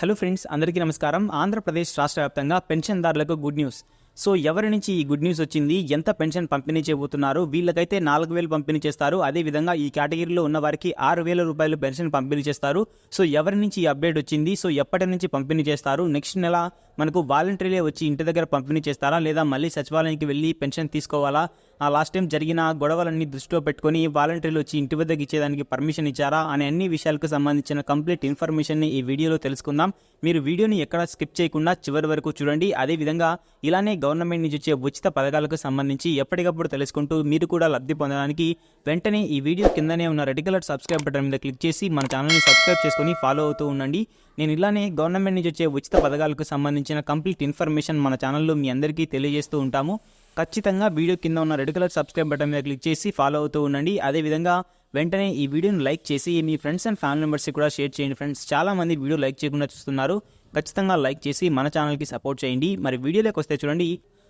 Hello friends అందరికీ నమస్కారం. ఆంధ్రప్రదేశ్ రాష్ట్ర వ్యాప్తంగా పెన్షన్దారులకు గుడ్ న్యూస్. సో ఎవరి నుంచి ఈ గుడ్ న్యూస్ వచ్చింది? ఎంత పెన్షన్ పంపిణీ చేయబోతున్నారు? వీళ్ళకైతే నాలుగు వేలు పంపిణీ చేస్తారు. అదేవిధంగా ఈ కేటగిరీలో ఉన్న వారికి ఆరు వేల రూపాయలు పెన్షన్ పంపిణీ చేస్తారు. సో ఎవరి నుంచి ఈ అప్డేట్ వచ్చింది? సో ఎప్పటి నుంచి పంపిణీ చేస్తారు? నెక్స్ట్ నెల మనకు వాలంటరీలే వచ్చి ఇంటి దగ్గర పంపిణీ చేస్తారా? లేదా మళ్ళీ సచివాలయానికి వెళ్ళి పెన్షన్ తీసుకోవాలా? ఆ లాస్ట్ టైం జరిగిన గొడవలన్నీ దృష్టిలో పెట్టుకొని వాలంటీర్లు వచ్చి ఇంటి వద్దకు ఇచ్చేదానికి పర్మిషన్ ఇచ్చారా? అనే అన్ని విషయాలకు సంబంధించిన కంప్లీట్ ఇన్ఫర్మేషన్ని ఈ వీడియోలో తెలుసుకుందాం. మీరు వీడియోని ఎక్కడ స్కిప్ చేయకుండా చివరి వరకు చూడండి. అదేవిధంగా ఇలానే గవర్నమెంట్ నుంచి వచ్చే ఉచిత పథకాలకు సంబంధించి ఎప్పటికప్పుడు తెలుసుకుంటూ మీరు కూడా లబ్ధి పొందడానికి వెంటనే ఈ వీడియో కిందనే ఉన్న రెడ్ కలర్ సబ్స్క్రైబ్ బటన్ మీద క్లిక్ చేసి మన ఛానల్ని సబ్స్క్రైబ్ చేసుకొని ఫాలో అవుతూ ఉండండి. నేను ఇలానే గవర్నమెంట్ నుంచి వచ్చే ఉచిత పథకాలకు సంబంధించిన కంప్లీట్ ఇన్ఫర్మేషన్ మన ఛానల్లో మీ అందరికీ తెలియజేస్తూ ఉంటాము. ఖచ్చితంగా వీడియో కింద ఉన్న రెడ్ కలర్ సబ్స్క్రైబ్ బటన్ మీద క్లిక్ చేసి ఫాలో అవుతూ ఉండండి. అదేవిధంగా వెంటనే ఈ వీడియోని లైక్ చేసి మీ ఫ్రెండ్స్ అండ్ ఫ్యామిలీ మెంబర్స్కి కూడా షేర్ చేయండి ఫ్రెండ్స్. చాలా మంది వీడియో లైక్ చేయకుండా చూస్తున్నారు. ఖచ్చితంగా లైక్ చేసి మన ఛానల్కి సపోర్ట్ చేయండి. మరి వీడియోలోకి వస్తే చూడండి.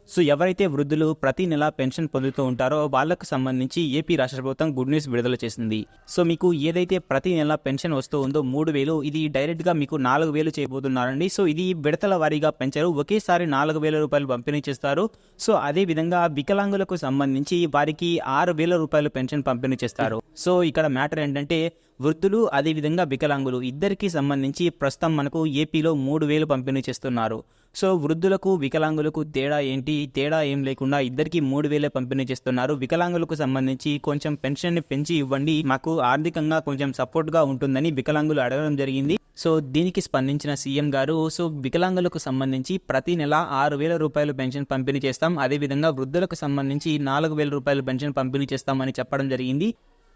సో ఎవరైతే వృద్ధులు ప్రతి నెల పెన్షన్ పొందుతూ ఉంటారో వాళ్ళకు సంబంధించి ఏపీ రాష్ట్ర ప్రభుత్వం గుడ్ న్యూస్ విడుదల చేసింది. సో మీకు ఏదైతే ప్రతి నెల పెన్షన్ వస్తూ ఉందో మూడు వేలు ఇది డైరెక్ట్గా మీకు నాలుగు వేలు చేయబోతున్నారండి. సో ఇది విడతల వారీగా పెంచారు. ఒకేసారి నాలుగు వేల రూపాయలు పంపిణీ చేస్తారు. సో అదే విధంగా వికలాంగులకు సంబంధించి వారికి ఆరు వేల రూపాయలు పెన్షన్ పంపిణీ చేస్తారు. సో ఇక్కడ మ్యాటర్ ఏంటంటే వృద్ధులు అదేవిధంగా వికలాంగులు ఇద్దరికీ సంబంధించి ప్రస్తుతం మనకు ఏపీలో మూడు వేలు పంపిణీ చేస్తున్నారు. సో వృద్ధులకు వికలాంగులకు తేడా ఏంటి? తేడా ఏం లేకుండా ఇద్దరికి మూడు వేలే పంపిణీ చేస్తున్నారు. వికలాంగులకు సంబంధించి కొంచెం పెన్షన్ని పెంచి ఇవ్వండి. మాకు ఆర్థికంగా కొంచెం సపోర్ట్గా ఉంటుందని వికలాంగులు అడగడం జరిగింది. సో దీనికి స్పందించిన సీఎం గారు సో వికలాంగులకు సంబంధించి ప్రతి నెల ఆరు వేల రూపాయలు పెన్షన్ పంపిణీ చేస్తాం. అదేవిధంగా వృద్ధులకు సంబంధించి నాలుగు వేల రూపాయలు పెన్షన్ పంపిణీ చేస్తామని చెప్పడం జరిగింది.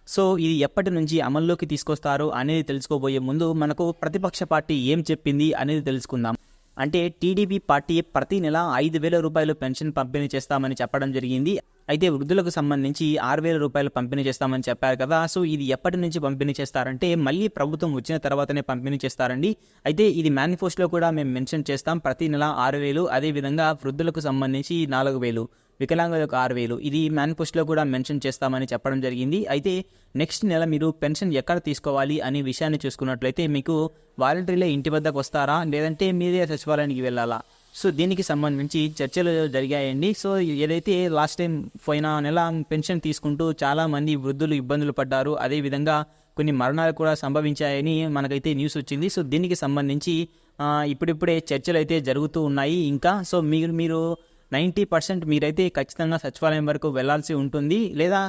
సో ఇది ఎప్పటి నుంచి అమల్లోకి తీసుకొస్తారు అనేది తెలుసుకోబోయే ముందు మనకు ప్రతిపక్ష పార్టీ ఏం చెప్పింది అనేది తెలుసుకుందాం. అంటే టీడీపీ పార్టీ ప్రతి నెల ఐదు వేల రూపాయలు పెన్షన్ పంపిణీ చేస్తామని చెప్పడం జరిగింది. అయితే వృద్ధులకు సంబంధించి ఆరు వేల రూపాయలు పంపిణీ చేస్తామని చెప్పారు కదా. సో ఇది ఎప్పటి నుంచి పంపిణీ చేస్తారంటే మళ్ళీ ప్రభుత్వం వచ్చిన తర్వాతనే పంపిణీ చేస్తారండి. అయితే ఇది మేనిఫెస్టోలో కూడా మేము మెన్షన్ చేస్తాం. ప్రతి నెల ఆరు వేలు అదేవిధంగా వృద్ధులకు సంబంధించి నాలుగు వేలు. వికలాంగులకు ఆరు వేలు. ఇది మేనిఫెస్టోలో కూడా మెన్షన్ చేస్తామని చెప్పడం జరిగింది. అయితే నెక్స్ట్ నెల మీరు పెన్షన్ ఎక్కడ తీసుకోవాలి అనే విషయాన్ని చూసుకున్నట్లయితే మీకు వాలంటరీలో ఇంటి వద్దకు వస్తారా? లేదంటే మీరే సచివాలయానికి వెళ్ళాలా? సో దీనికి సంబంధించి చర్చలు జరిగాయండి. సో ఏదైతే లాస్ట్ టైం పోయిన నెల పెన్షన్ తీసుకుంటూ చాలా మంది వృద్ధులు ఇబ్బందులు పడ్డారు అదేవిధంగా కొన్ని మరణాలు కూడా సంభవించాయని మనకైతే న్యూస్ వచ్చింది. సో దీనికి సంబంధించి ఇప్పుడిప్పుడే చర్చలు అయితే జరుగుతూ ఉన్నాయి. ఇంకా సో మీరు మీరు నైంటీ పర్సెంట్ మీరైతే ఖచ్చితంగా సచివాలయం వరకు వెళ్ళాల్సి ఉంటుంది. లేదా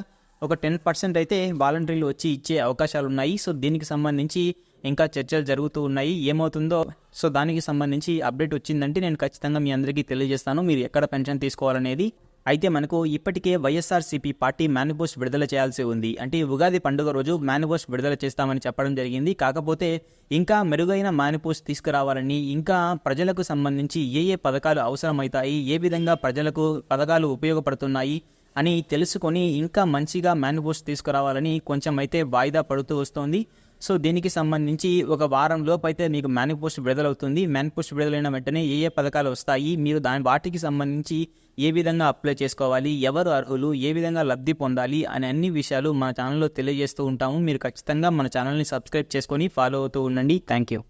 ఒక టెన్ పర్సెంట్ అయితే వాలంటీర్లు వచ్చి ఇచ్చే అవకాశాలు ఉన్నాయి సో దీనికి సంబంధించి ఇంకా చర్చలు జరుగుతూ ఉన్నాయి. ఏమవుతుందో సో దానికి సంబంధించి అప్డేట్ వచ్చిందంటే నేను ఖచ్చితంగా మీ అందరికీ తెలియజేస్తాను. మీరు ఎక్కడ పెన్షన్ తీసుకోవాలనేది అయితే మనకు ఇప్పటికే వైఎస్ఆర్సీపీ పార్టీ మేనిఫెస్ట్ విడుదల చేయాల్సి ఉంది. అంటే ఉగాది పండుగ రోజు మేనిఫెస్ట్ విడుదల చేస్తామని చెప్పడం జరిగింది. కాకపోతే ఇంకా మెరుగైన మేనిఫెస్ట్ తీసుకురావాలని ఇంకా ప్రజలకు సంబంధించి ఏ ఏ పథకాలు అవసరమవుతాయి ఏ విధంగా ప్రజలకు పథకాలు ఉపయోగపడుతున్నాయి అని తెలుసుకొని ఇంకా మంచిగా మేనిఫెస్ట్ తీసుకురావాలని కొంచెం అయితే వాయిదా పడుతూ వస్తోంది. సో దీనికి సంబంధించి ఒక వారం లోపు అయితే మీకు మేనిఫెస్ట్ విడుదలవుతుంది. మేనిఫెస్ట్ విడుదలైన వెంటనే ఏ ఏ పథకాలు వస్తాయి మీరు దాని వాటికి సంబంధించి ఏ విధంగా అప్లై చేసుకోవాలి ఎవరు అర్హులు ఏ విధంగా లబ్ధి పొందాలి అనే అన్ని విషయాలు మన ఛానల్లో తెలియజేస్తూ ఉంటాము. మీరు ఖచ్చితంగా మన ఛానల్ని సబ్స్క్రైబ్ చేసుకొని ఫాలో అవుతూ ఉండండి. Thank you.